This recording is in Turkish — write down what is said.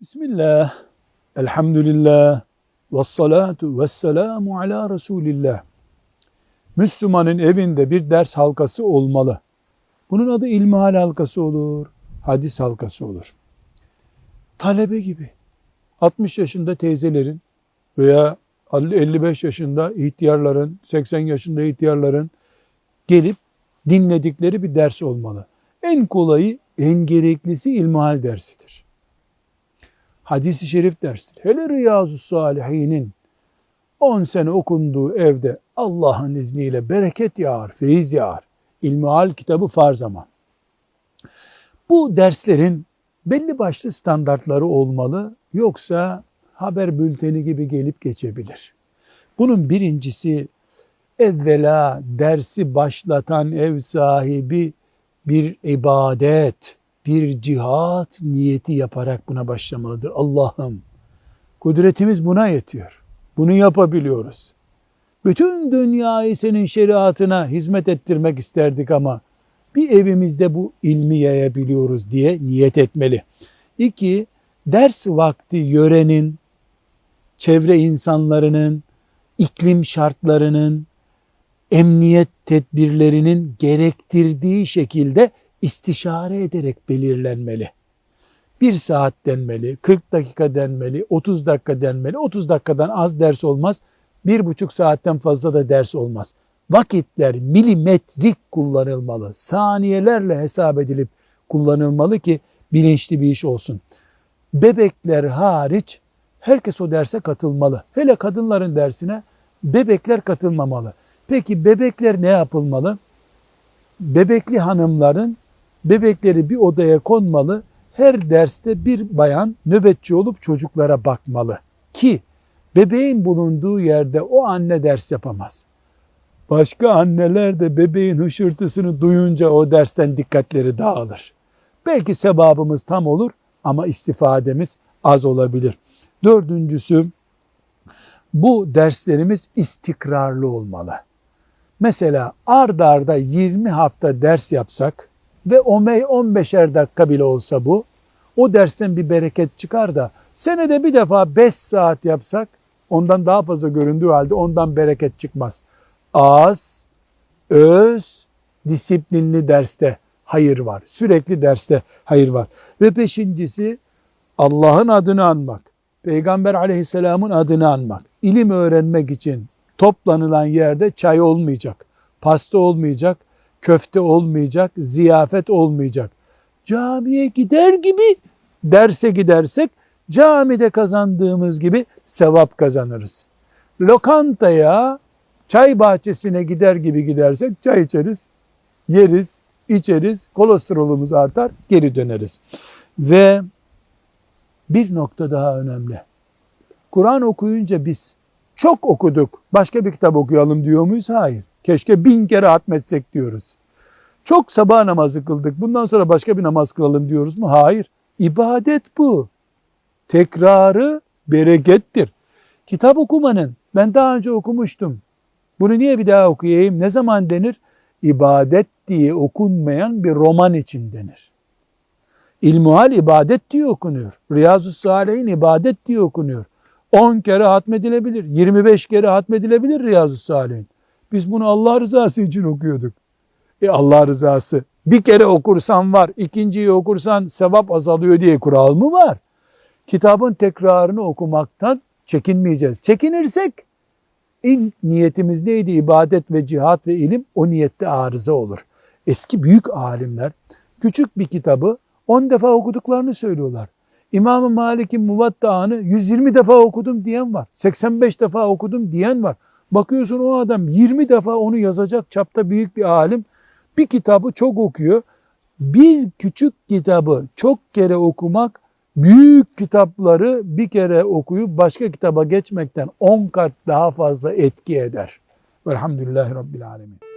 Bismillah, elhamdülillah, ve salatu ve selamu ala Resulillah. Müslümanın evinde bir ders halkası olmalı. Bunun adı ilmihal halkası olur, hadis halkası olur. Talebe gibi 60 yaşında teyzelerin veya 55 yaşında ihtiyarların, 80 yaşında ihtiyarların gelip dinledikleri bir ders olmalı. En kolayı, en gereklisi ilmihal dersidir hadisi şerif dersidir. Hele Riyazu Salihinin 10 sene okunduğu evde Allah'ın izniyle bereket yağar, feyiz yağar. İlmihal kitabı farz ama. Bu derslerin belli başlı standartları olmalı. Yoksa haber bülteni gibi gelip geçebilir. Bunun birincisi evvela dersi başlatan ev sahibi bir ibadet, bir cihat niyeti yaparak buna başlamalıdır. Allah'ım kudretimiz buna yetiyor. Bunu yapabiliyoruz. Bütün dünyayı senin şeriatına hizmet ettirmek isterdik ama bir evimizde bu ilmi yayabiliyoruz diye niyet etmeli. İki, ders vakti yörenin, çevre insanlarının, iklim şartlarının, emniyet tedbirlerinin gerektirdiği şekilde istişare ederek belirlenmeli. Bir saat denmeli, 40 dakika denmeli, 30 dakika denmeli. 30 dakikadan az ders olmaz, bir buçuk saatten fazla da ders olmaz. Vakitler milimetrik kullanılmalı, saniyelerle hesap edilip kullanılmalı ki bilinçli bir iş olsun. Bebekler hariç herkes o derse katılmalı. Hele kadınların dersine bebekler katılmamalı. Peki bebekler ne yapılmalı? Bebekli hanımların bebekleri bir odaya konmalı. Her derste bir bayan nöbetçi olup çocuklara bakmalı. Ki bebeğin bulunduğu yerde o anne ders yapamaz. Başka anneler de bebeğin hışırtısını duyunca o dersten dikkatleri dağılır. Belki sebabımız tam olur ama istifademiz az olabilir. Dördüncüsü bu derslerimiz istikrarlı olmalı. Mesela ard arda 20 hafta ders yapsak ve 15'er dakika bile olsa bu, o dersten bir bereket çıkar da senede bir defa 5 saat yapsak ondan daha fazla göründüğü halde ondan bereket çıkmaz. Az, öz, disiplinli derste hayır var. Sürekli derste hayır var. Ve beşincisi Allah'ın adını anmak. Peygamber aleyhisselamın adını anmak. İlim öğrenmek için toplanılan yerde çay olmayacak, pasta olmayacak, köfte olmayacak, ziyafet olmayacak. Camiye gider gibi derse gidersek camide kazandığımız gibi sevap kazanırız. Lokantaya, çay bahçesine gider gibi gidersek çay içeriz, yeriz, içeriz, kolesterolümüz artar, geri döneriz. Ve bir nokta daha önemli. Kur'an okuyunca biz çok okuduk, başka bir kitap okuyalım diyor muyuz? Hayır. Keşke bin kere hatmetsek diyoruz. Çok sabah namazı kıldık. Bundan sonra başka bir namaz kılalım diyoruz mu? Hayır. İbadet bu. Tekrarı berekettir. Kitap okumanın ben daha önce okumuştum. Bunu niye bir daha okuyayım? Ne zaman denir? İbadet diye okunmayan bir roman için denir. İlmuhal ibadet diye okunuyor. Riyazu Salih'in ibadet diye okunuyor. 10 kere hatmedilebilir, 25 kere hatmedilebilir Riyazu Salih'in. Biz bunu Allah rızası için okuyorduk. E Allah rızası bir kere okursan var, ikinciyi okursan sevap azalıyor diye kural mı var? Kitabın tekrarını okumaktan çekinmeyeceğiz. Çekinirsek ilk niyetimiz neydi? İbadet ve cihat ve ilim o niyette arıza olur. Eski büyük alimler küçük bir kitabı 10 defa okuduklarını söylüyorlar. İmam-ı Malik'in Muvatta'ını 120 defa okudum diyen var. 85 defa okudum diyen var. Bakıyorsun o adam 20 defa onu yazacak çapta büyük bir alim. Bir kitabı çok okuyor. Bir küçük kitabı çok kere okumak büyük kitapları bir kere okuyup başka kitaba geçmekten 10 kat daha fazla etki eder. Velhamdülillahi Rabbil Alemin.